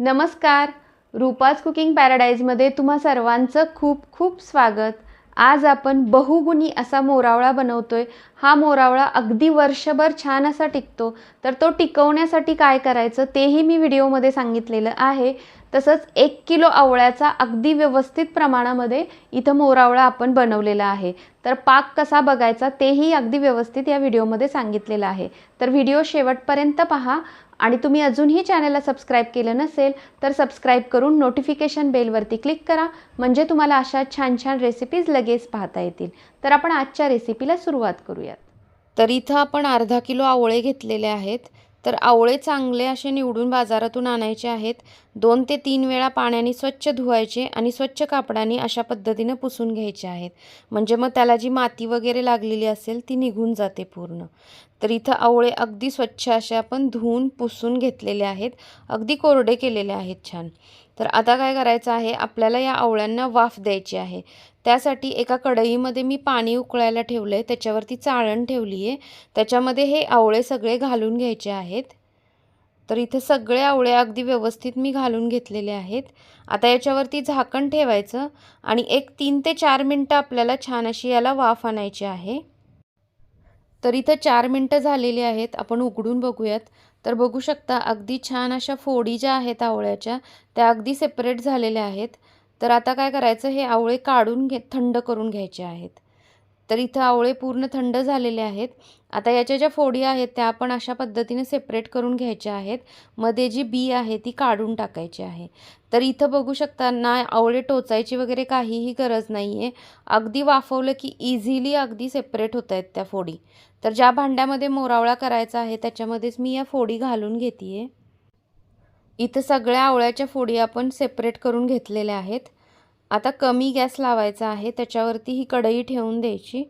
नमस्कार. रूपाज कुकिंग पॅराडाईजमध्ये तुम्हा सर्वांचं खूप खूप स्वागत. आज आपण बहुगुणी असा मोरावळा बनवतोय. हा मोरावळा अगदी वर्षभर छान असा टिकतो. तर तो टिकवण्यासाठी काय करायचं तेही मी व्हिडिओमध्ये सांगितलेलं आहे. तसंच एक किलो आवळ्याचा अगदी व्यवस्थित प्रमाणामध्ये इथं मोरावळा आपण बनवलेला आहे. तर पाक कसा बघायचा तेही अगदी व्यवस्थित या व्हिडिओमध्ये सांगितलेलं आहे. तर व्हिडिओ शेवटपर्यंत पहा आणि तुम्ही अजूनही चॅनलला सबस्क्राईब केलं नसेल तर सबस्क्राईब करून नोटिफिकेशन बेलवरती क्लिक करा. म्हणजे तुम्हाला अशा छान छान रेसिपीज लगेच पाहता येतील. तर आपण आजच्या रेसिपीला सुरुवात करूयात. तर इथं आपण अर्धा किलो आवळे घेतलेले आहेत. तर आवळे चांगले असे निवडून बाजारातून आणायचे आहेत. दोन ते तीन वेळा पाण्याने स्वच्छ धुवायचे आणि स्वच्छ कापडाने अशा पद्धतीनं पुसून घ्यायचे आहेत. म्हणजे मग त्याला जी माती वगैरे लागलेली असेल ती निघून जाते पूर्ण. तर इथं आवळे अगदी स्वच्छ असे आपण धुवून पुसून घेतलेले आहेत. अगदी कोरडे केलेले आहेत छान. तर आता काय करायचं आहे? आपल्याला या आवळ्यांना वाफ द्यायची आहे. त्यासाठी एका कढईमध्ये मी पाणी उकळायला ठेवलं आहे त्याच्यावरती चाळण ठेवली आहे त्याच्यामध्ये हे आवळे सगळे घालून घ्यायचे आहेत. तर इथे सगळे आवळे अगदी व्यवस्थित मी घालून घेतलेले आहेत. आता याच्यावरती झाकण ठेवायचं आणि एक तीन ते चार मिनटं आपल्याला छान अशी याला वाफ आणायची आहे. तर इथं चार मिनटं झालेली आहेत. आपण उघडून बघूयात. तर बघू शकता अगदी छान अशा फोडी ज्या आहेत आवळ्याच्या त्या अगदी सेपरेट झालेल्या आहेत. तर आता काय करायचं हे आवळे काढून घे थंड करून घ्यायचे आहेत. तर इथं आवळे पूर्ण थंड झालेले आहेत. आता याच्या ज्या फोडी आहेत त्या आपण अशा पद्धतीने सेपरेट करून घ्यायच्या आहेत. मध्ये जी बी आहे ती काढून टाकायची आहे. तर इथं बघू शकता ना आवळे टोचायची वगैरे काहीही गरज नाही आहे अगदी वाफवलं की इझिली अगदी सेपरेट होत आहेत त्या फोडी. तर ज्या भांड्यामध्ये मोरावळा करायचा आहे त्याच्यामध्येच मी या फोडी घालून घेते आहे इथं सगळ्या आवळ्याच्या फोडी आपण सेपरेट करून घेतलेल्या आहेत. आता कमी गॅस लावायचा आहे त्याच्यावरती ही कढई ठेवून द्यायची.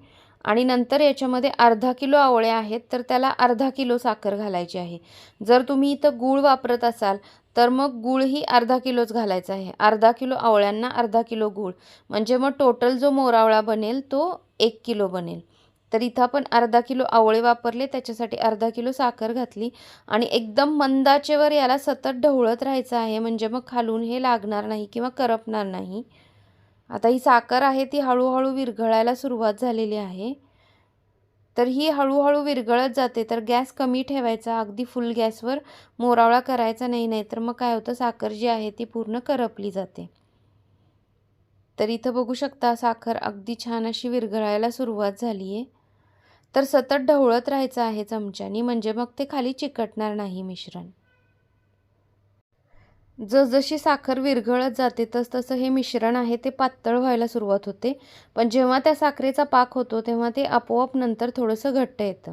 आणि नंतर याच्यामध्ये अर्धा किलो आवळे आहेत तर त्याला अर्धा किलो साखर घालायची आहे. जर तुम्ही इथं गूळ वापरत असाल तर मग गूळ ही अर्धा किलोच घालायचा आहे. अर्धा किलो आवळ्यांना अर्धा किलो गूळ. म्हणजे मग टोटल जो मोरावळा बनेल तो एक किलो बनेल. तर इथं आपण अर्धा किलो आवळे वापरले त्याच्यासाठी अर्धा किलो साखर घातली. आणि एकदम मंदाचेवर याला सतत ढवळत राहायचं आहे. म्हणजे मग खालून हे लागणार नाही किंवा करपणार नाही. आता ही साखर आहे ती हळूहळू विरघळायला सुरुवात झालेली आहे. तर ही हळूहळू विरघळत जाते तर गॅस कमी ठेवायचा अगदी फुल गॅसवर मोरावळा करायचा नाही नाही तर मग काय होतं साखर जी आहे ती पूर्ण करपली जाते. तर इथं बघू शकता साखर अगदी छान अशी विरघळायला सुरुवात झाली आहे. तर सतत ढवळत राहायचं आहे चमच्यानी म्हणजे मग ते खाली चिकटणार नाही मिश्रण. जसजशी साखर विरघळत जाते तस तसं हे मिश्रण आहे ते पातळ व्हायला सुरुवात होते. पण जेव्हा त्या साखरेचा पाक होतो तेव्हा ते आपोआप नंतर थोडंसं घट्ट येतं.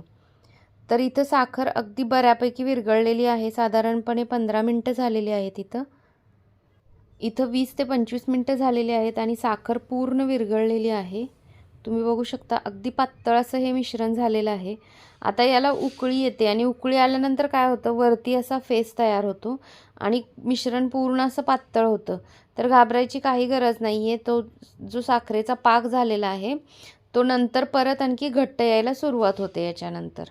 तर इथं साखर अगदी बऱ्यापैकी विरघळलेली आहे साधारणपणे पंधरा मिनटं झालेली आहेत इथं. इथं वीस ते पंचवीस मिनटं झालेली आहेत आणि साखर पूर्ण विरघळलेली आहे. तुम्ही बघू शकता अगदी पातळ असं हे मिश्रण झालेलं आहे. आता याला उकळी येते आणि उकळी आल्यानंतर काय होतं? वरती असा फेस तयार होतो आणि मिश्रण पूर्ण असं पातळ होतं. तर घाबरायची काही गरज नाही आहे तो जो साखरेचा पाक झालेला आहे तो नंतर परत आणखी घट्ट यायला सुरुवात होते याच्यानंतर.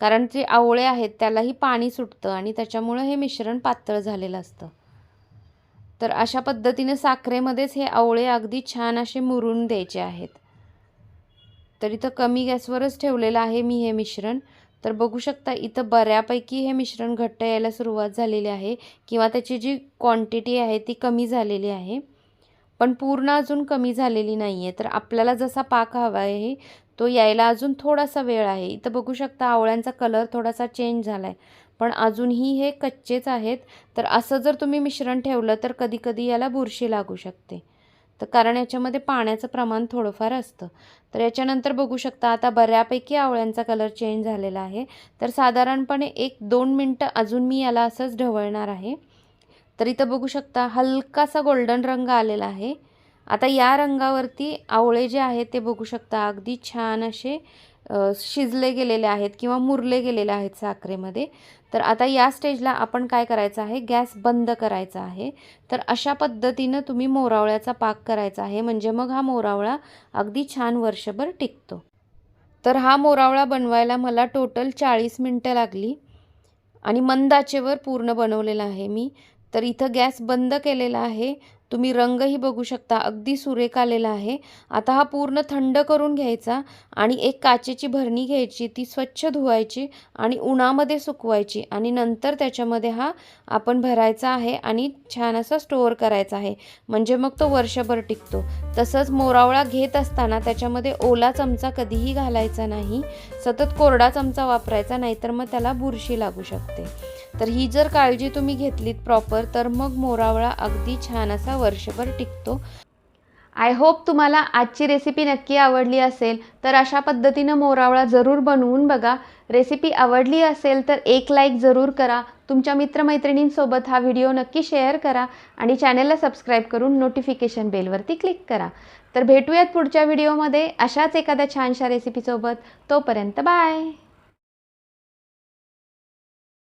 कारण जे आवळे आहेत त्यालाही पाणी सुटतं आणि त्याच्यामुळं हे मिश्रण पातळ झालेलं असतं. तर अशा पद्धतीने साखरेमध्येच हे आवळे अगदी छान असे मुरून द्यायचे आहेत. तर इथं कमी गॅसवरच ठेवलेलं आहे मी हे मिश्रण. तर बघू शकता इथं बऱ्यापैकी हे मिश्रण घट्ट यायला सुरुवात झालेली आहे किंवा त्याची जी क्वांटिटी आहे ती कमी झालेली आहे. पण पूर्ण अजून कमी झालेली नाही आहे तर आपल्याला जसा पाक हवा आहे तो यायला अजून थोडासा वेळ आहे. इथं बघू शकता आवळ्यांचा कलर थोडासा चेंज झाला आहे पण अजूनही हे कच्चेच आहेत. तर असं जर तुम्ही मिश्रण ठेवलं तर कधीकधी याला बुरशी लागू शकते. तर कारण याच्यामध्ये पाण्याचं प्रमाण थोडंफार असतं. तर याच्यानंतर बघू शकता आता बऱ्यापैकी आवळ्यांचा कलर चेंज झालेला आहे. तर साधारणपणे एक दोन मिनटं अजून मी याला असंच ढवळणार आहे. तर इथं बघू शकता हलकासा गोल्डन रंग आलेला आहे. आता या रंगावरती आवळे जे आहेत ते बघू शकता अगदी छान असे शिजले गेलेले आहेत किंवा मुरले गेलेले आहेत साखरेमध्ये. तर आता या स्टेजला आपण काय करायचं आहे? गॅस बंद करायचा आहे. तर अशा पद्धतीनं तुम्ही मोरावळ्याचा पाक करायचा आहे. म्हणजे मग हा मोरावळा अगदी छान वर्षभर टिकतो. तर हा मोरावळा बनवायला मला टोटल चाळीस मिनटं लागली. आणि मंदाचेवर पूर्ण बनवलेला आहे मी. तर इथं गॅस बंद केलेला आहे. तुम्ही रंगही बघू शकता. अगदी सुरेख आलेला आहे. आता हा पूर्ण थंड करून घ्यायचा आणि एक काचेची भरणी घ्यायची ती स्वच्छ धुवायची आणि उन्हामध्ये सुकवायची आणि नंतर त्याच्यामध्ये हा आपण भरायचा आहे आणि छान असा स्टोअर करायचा आहे. म्हणजे मग तो वर्षभर टिकतो. तसंच मोरावळा घेत असताना त्याच्यामध्ये ओला चमचा कधीही घालायचा नाही. सतत कोरडा चमचा वापरायचा नाहीतर मग त्याला बुरशी लागू शकते. तर ही जर काळजी तुम्ही घेतलीत प्रॉपर तर मग मोरावळा अगदी छान असा वर्षभर टिकतो. आय होप तुम्हाला आजची रेसिपी नक्की आवडली असेल तर अशा पद्धतीनं मोरावळा जरूर बनवून बघा. रेसिपी आवडली असेल तर एक लाईक जरूर करा. तुमच्या मित्रमैत्रिणींसोबत हा व्हिडिओ नक्की शेअर करा आणि चॅनलला सबस्क्राईब करून नोटिफिकेशन बेलवरती क्लिक करा. तर भेटूयात पुढच्या व्हिडिओमध्ये अशाच एखाद्या छानशा रेसिपीसोबत तोपर्यंत बाय